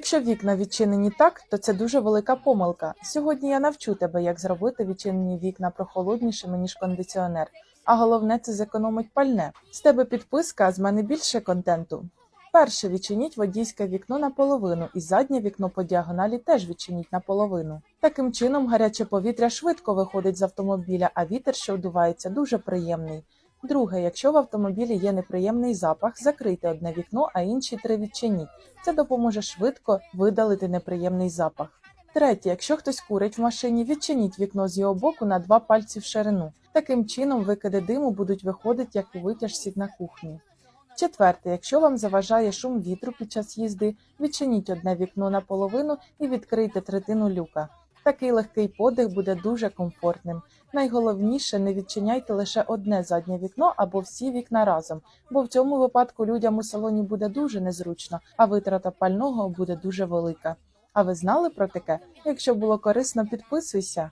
Якщо вікна відчинені так, то це дуже велика помилка. Сьогодні я навчу тебе, як зробити відчинені вікна прохолоднішими, ніж кондиціонер. А головне це зекономить пальне. З тебе підписка, а з мене більше контенту. Перше відчиніть водійське вікно наполовину, і заднє вікно по діагоналі теж відчиніть наполовину. Таким чином гаряче повітря швидко виходить з автомобіля, а вітер, що вдувається, дуже приємний. Друге, якщо в автомобілі є неприємний запах, закрийте одне вікно, а інші три відчиніть. Це допоможе швидко видалити неприємний запах. Третє, якщо хтось курить в машині, відчиніть вікно з його боку на два пальці в ширину. Таким чином викиди диму будуть виходити як у витяжці на кухні. Четверте, якщо вам заважає шум вітру під час їзди, відчиніть одне вікно наполовину і відкрийте третину люка. Такий легкий подих буде дуже комфортним. Найголовніше не відчиняйте лише одне заднє вікно або всі вікна разом, бо в цьому випадку людям у салоні буде дуже незручно, а витрата пального буде дуже велика. А ви знали про таке? Якщо було корисно, підписуйся.